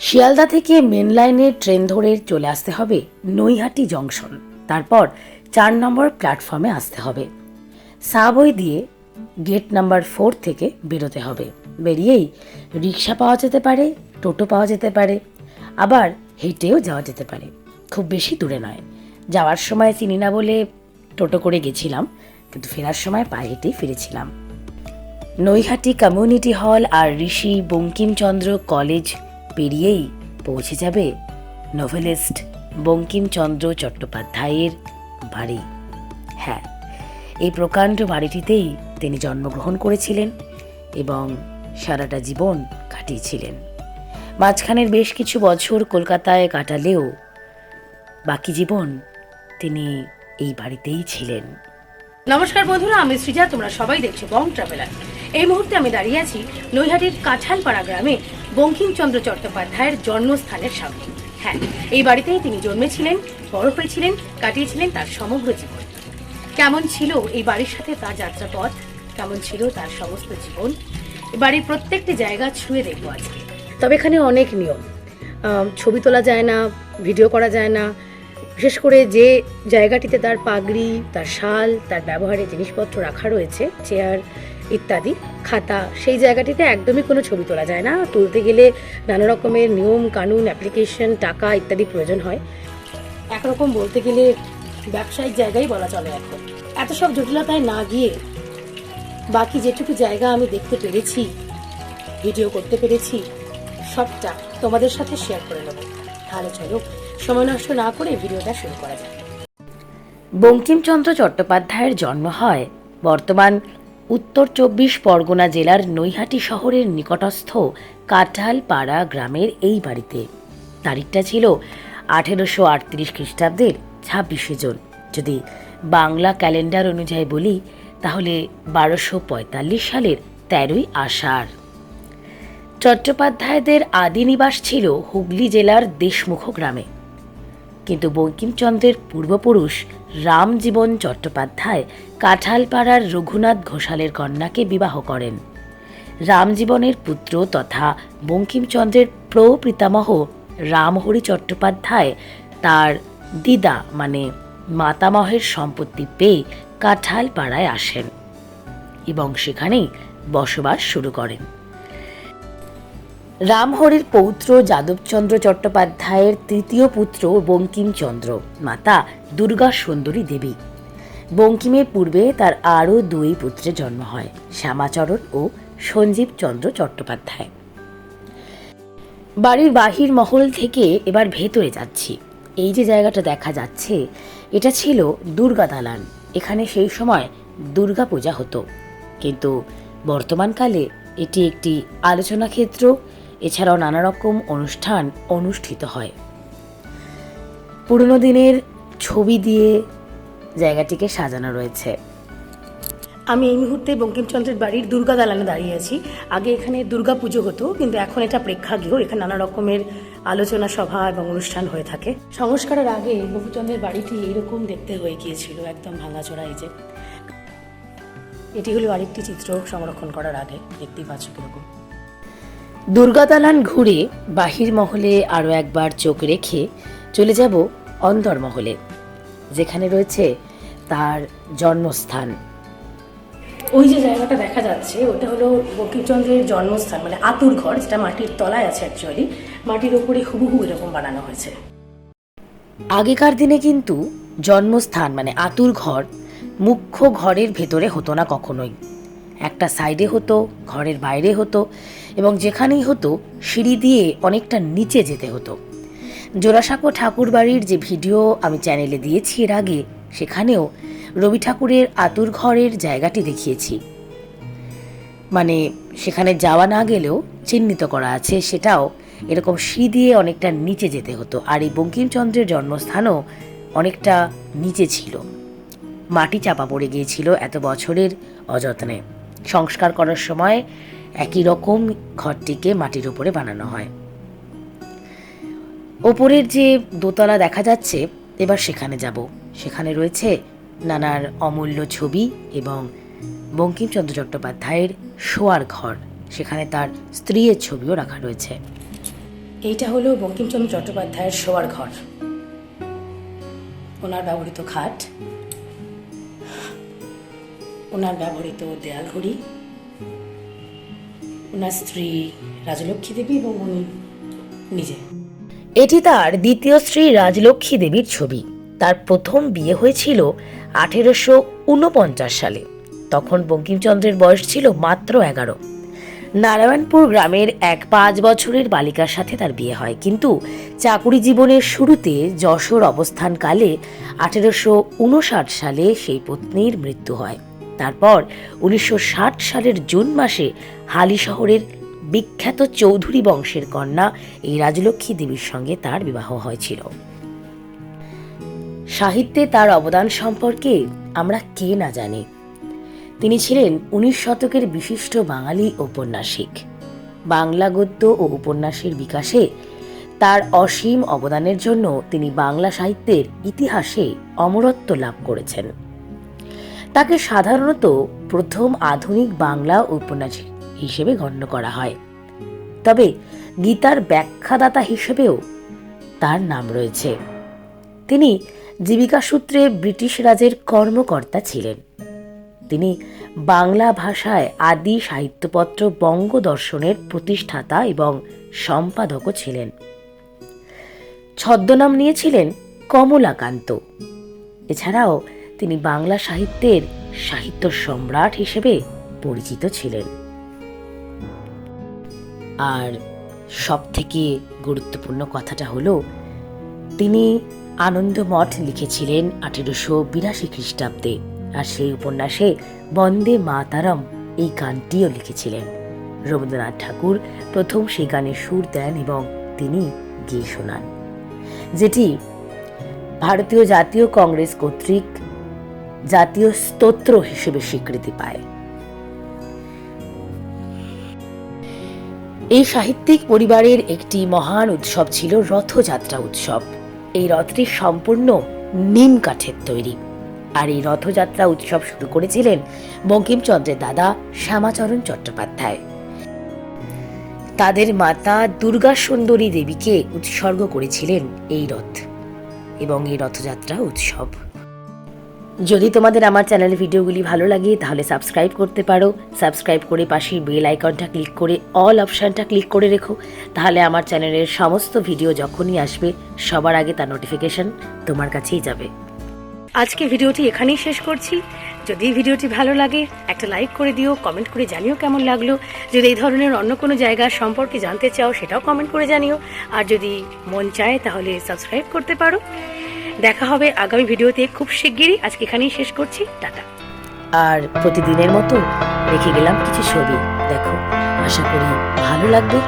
শিয়ালদা থেকে মেন লাইনে ট্রেন ধরে চলে আসতে হবে নৈহাটি জংশন। তারপর চার নম্বর প্ল্যাটফর্মে আসতে হবে। সাবওয়ে দিয়ে গেট নাম্বার ফোর থেকে বেরোতে হবে। বেরিয়েই রিক্সা পাওয়া যেতে পারে, টোটো পাওয়া যেতে পারে, আবার হেঁটেও যাওয়া যেতে পারে। খুব বেশি দূরে নয়। যাওয়ার সময় চিনি না বলে টোটো করে গেছিলাম, কিন্তু ফেরার সময় পায়ে হেঁটেই ফিরেছিলাম। নৈহাটি কমিউনিটি হল আর ঋষি বঙ্কিমচন্দ্র কলেজ পেরিয়েই পৌঁছে যাবে নোভেলিস্ট বঙ্কিমচন্দ্র চট্টোপাধ্যায়ের বাড়ি। হ্যাঁ এই প্রকাণ্ড বাড়িটিতেই তিনি জন্মগ্রহণ করেছিলেন এবং সারাটা জীবন কাটিয়েছিলেন। মাঝখানের বেশ কিছু বছর কলকাতায় কাটালেও বাকি জীবন তিনি এই বাড়িতেই ছিলেন। নমস্কার বন্ধুরা, আমি সৃজা, তোমরা সবাই দেখছ বং ট্রাভেলার। এই মুহূর্তে আমি দাঁড়িয়ে আছি নৈহাটির কাঁঠালপাড়া গ্রামে বঙ্কিমচন্দ্র চট্টোপাধ্যায়ের জন্মস্থানের সামনে। হ্যাঁ এই বাড়িতেই তিনি জন্মেছিলেন, বড় হয়েছিলেন, কাটিয়েছিলেন তার সমগ্র জীবন। কেমন ছিল এই বাড়ির সাথে তার যাত্রাপথ? কেমন ছিল তার সমস্ত জীবন? বাড়ির প্রত্যেকটি জায়গা ছুঁয়ে দেখব আজকে। তবে এখানে অনেক নিয়ম। ছবি তোলা যায় না, ভিডিও করা যায় না। বিশেষ করে যে জায়গাটিতে তার পাগড়ি, তার শাল, তার ব্যবহারের জিনিসপত্র রাখা রয়েছে, চেয়ার ইত্যাদি। খাতা, সেই জায়গাটিতে একদমই কোনো ছবি তোলা যায় না। তুলতে গেলে নানা রকমের নিয়ম, কানুন অ্যাপ্লিকেশন টাকা ইত্যাদি প্রয়োজন হয়। একরকম বলতে গেলে ব্যবসায়িক জায়গাই বলা চলে এখন। এত সব জটিলতায় না গিয়ে বাকি যেটুকু জায়গা আমি দেখতে পেরেছি ভিডিও করতে পেরেছি, সবটা তোমাদের সাথে শেয়ার করে নেব। তাহলে চলো, সময় নষ্ট না করে ভিডিওটা শুরু করা যাক। বঙ্কিমচন্দ্র চট্টোপাধ্যায়ের জন্ম হয় বর্তমান উত্তর চব্বিশ পরগনা জেলার নৈহাটি শহরের নিকটস্থ কাঁঠালপাড়া গ্রামের এই বাড়িতে। তারিখটা ছিল আঠেরোশো আটত্রিশ খ্রিস্টাব্দের ছাব্বিশে জুন। যদি বাংলা ক্যালেন্ডার অনুযায়ী বলি, তাহলে বারোশো পঁয়তাল্লিশ সালের তেরোই আষাঢ়। চট্টোপাধ্যায়দের আদি নিবাস ছিল হুগলি জেলার দেশমুখ গ্রামে। কিন্তু বঙ্কিমচন্দ্রের পূর্বপুরুষ রামজীবন চট্টোপাধ্যায় কাঁঠালপাড়ার রঘুনাথ ঘোষালের কন্যাকে বিবাহ করেন। রামজীবনের পুত্র তথা বঙ্কিমচন্দ্রের প্রপিতামহ রামহরি চট্টোপাধ্যায় তার দিদা মানে মাতামহের সম্পত্তি পেয়ে কাঁঠালপাড়ায় আসেন এবং সেখানেই বসবাস শুরু করেন। রামহরির পৌত্র যাদবচন্দ্র চট্টোপাধ্যায়ের তৃতীয় পুত্র বঙ্কিমচন্দ্র, মাতা দুর্গা সুন্দরী দেবী। বঙ্কিমের পূর্বে তার আরও দুই পুত্রের জন্ম হয়, শ্যামাচরণ ও সঞ্জীব চন্দ্র চট্টোপাধ্যায়। বাড়ির বাহির মহল থেকে এবার ভেতরে যাচ্ছি। এই যে জায়গাটা দেখা যাচ্ছে, এটা ছিল দুর্গা দালান। এখানে সেই সময় দুর্গা পূজা হতো। কিন্তু বর্তমানকালে এটি একটি আলোচনা ক্ষেত্র এছাড়াও নানা রকম অনুষ্ঠান অনুষ্ঠিত হয়। পুরনো দিনের ছবি দিয়ে জায়গাটিকে সাজানো রয়েছে। আমি এই মুহূর্তে বঙ্কিমচন্দ্রের বাড়ির দুর্গা দালানে দাঁড়িয়ে আছি। আগে এখানে দুর্গা পুজো হতো, কিন্তু এখন এটা প্রেক্ষাগৃহ। এখানে নানা রকমের আলোচনা সভা এবং অনুষ্ঠান হয়ে থাকে। সংস্কারের আগে বঙ্কিমচন্দ্রের বাড়িটি এইরকম দেখতে হয়ে গিয়েছিল, একদম ভাঙাচোরা এই যে। এটি হলো আরেকটি চিত্র সংরক্ষণ করার আগে, দেখতেই পাচ্ছ কীরকম। দুর্গা দালান ঘুরে বাহির মহলে আরও একবার চোখ রেখে চলে যাব অন্তর্মহলে যেখানে রয়েছে তার জন্মস্থান। ওই যে জায়গাটা দেখা যাচ্ছে ওটা হলো বঙ্কিমচন্দ্রের জন্মস্থান মানে আতুর ঘর যেটা মাটির তলায় আছে অ্যাকচুয়ালি মাটির ওপরে হুবহু এরকম বানানো হয়েছে। আগেকার দিনে কিন্তু জন্মস্থান মানে আতুর ঘর মুখ্য ঘরের ভেতরে হতো না কখনোই। একটা সাইডে হতো ঘরের বাইরে হতো। যেখানেই হতো, সিঁড়ি দিয়ে অনেকটা নিচে যেতে হতো। জোড়াসাঁকো ঠাকুর বাড়ির যে ভিডিও আমি চ্যানেলে দিয়েছি এর আগে, সেখানেও রবি ঠাকুরের আতুর ঘরের জায়গাটি দেখিয়েছি। মানে সেখানে যাওয়া না গেলেও চিহ্নিত করা আছে, সেটাও এরকম সিঁড়ি দিয়ে অনেকটা নিচে যেতে হতো। আর এই বঙ্কিমচন্দ্রের জন্মস্থানও অনেকটা নিচে ছিল। মাটি চাপা পড়ে গিয়েছিল এত বছরের অযত্নে। সংস্কার করার সময় একই রকম ঘরটিকে মাটির উপরে বানানো হয়। ওপরের যে দোতলা দেখা যাচ্ছে, এবার সেখানে যাব। সেখানে রয়েছে নানার অমূল্য ছবি এবং বঙ্কিমচন্দ্র চট্টোপাধ্যায়ের শোয়ার ঘর। সেখানে তার স্ত্রীর ছবিও রাখা রয়েছে। এইটা হলো বঙ্কিমচন্দ্র চট্টোপাধ্যায়ের শোয়ার ঘর। ওনার ব্যবহৃত খাট, ওনার ব্যবহৃত দেয়াল ঘড়ি ওনার স্ত্রী রাজলক্ষ্মী দেবী এবং উনি নিজে। এটি তার দ্বিতীয় স্ত্রী রাজলক্ষ্মী দেবীর ছবি। তার প্রথম বিয়ে হয়েছিল আঠেরোশো উনপঞ্চাশ সালে। তখন বঙ্কিমচন্দ্রের বয়স ছিল মাত্র এগারো। নারায়ণপুর গ্রামের এক পাঁচ বছরের বালিকার সাথে তার বিয়ে হয়। কিন্তু চাকুরি জীবনের শুরুতে যশোর অবস্থানকালে আঠেরোশো উনষাট সালে সেই পত্নীর মৃত্যু হয়। তারপর উনিশশো ষাট সালের জুন মাসে হালি শহরের বিখ্যাত চৌধুরী বংশের কন্যা এই রাজলক্ষ্মী দেবীর সঙ্গে তার বিবাহ হয়েছিল। সাহিত্যে তার অবদান সম্পর্কে আমরা কে না জানি। তিনি ছিলেন উনিশ শতকের বিশিষ্ট বাঙালি ঔপন্যাসিক। বাংলা গদ্য ও উপন্যাসের বিকাশে তার অসীম অবদানের জন্য তিনি বাংলা সাহিত্যের ইতিহাসে অমরত্ব লাভ করেছেন। তাকে সাধারণত প্রথম আধুনিক বাংলা উপন্যাসিক হিসেবে গণ্য করা হয়। তবে গীতার ব্যাখ্যাদাতা হিসেবেও তার নাম রয়েছে। তিনি জীবিকা সূত্রে ব্রিটিশ রাজের কর্মকর্তা ছিলেন। তিনি বাংলা ভাষায় আদি সাহিত্যপত্র বঙ্গদর্শনের প্রতিষ্ঠাতা এবং সম্পাদকও ছিলেন। ছদ্মনাম নিয়েছিলেন কমলাকান্ত। এছাড়াও তিনি বাংলা সাহিত্যের সাহিত্য সম্রাট হিসেবে পরিচিত ছিলেন। আর সব থেকে গুরুত্বপূর্ণ কথাটা হলো, তিনি আনন্দমঠ লিখেছিলেন আঠেরোশো বিরাশি খ্রিস্টাব্দে আর সেই উপন্যাসে বন্দে মাতারম এই গানটিও লিখেছিলেন। রবীন্দ্রনাথ ঠাকুর প্রথম সেই গানের সুর দেন এবং তিনি গিয়ে শোনান। যেটি ভারতীয় জাতীয় কংগ্রেস কর্তৃক জাতীয় স্তোত্র হিসেবে স্বীকৃতি পায়। এই সাহিত্যিক পরিবারের একটি মহান উৎসব ছিল রথযাত্রা উৎসব। এই রথটি সম্পূর্ণ নিম কাঠের তৈরি। আর এই রথযাত্রা উৎসব শুরু করেছিলেন বঙ্কিমচন্দ্রের দাদা শ্যামাচরণ চট্টোপাধ্যায়। তাদের মাতা দুর্গা সুন্দরী দেবীকে উৎসর্গ করেছিলেন এই রথ এবং এই রথযাত্রা উৎসব। যদি তোমাদের আমার চ্যানেলের ভিডিওগুলি ভালো লাগে, তাহলে সাবস্ক্রাইব করতে পারো। সাবস্ক্রাইব করে পাশের বেল আইকনটা ক্লিক করে অল অপশানটা ক্লিক করে রেখো। তাহলে আমার চ্যানেলের সমস্ত ভিডিও যখনই আসবে, সবার আগে তার নোটিফিকেশন তোমার কাছেই যাবে। আজকে ভিডিওটি এখানেই শেষ করছি। যদি ভিডিওটি ভালো লাগে, একটা লাইক করে দিও কমেন্ট করে জানিও কেমন লাগল। যদি এই ধরনের অন্য কোনো জায়গা সম্পর্কে জানতে চাও, সেটাও কমেন্ট করে জানিও। আর যদি মন চায়, তাহলে সাবস্ক্রাইব করতে পারো। দেখা হবে আগামী ভিডিওতে খুব শিগগিরই। আজকে এখানেই শেষ করছি। টাটা। আর প্রতিদিনের মতো রেখে গেলাম কিছু ছবি। দেখো, আশা করি ভালো লাগবে।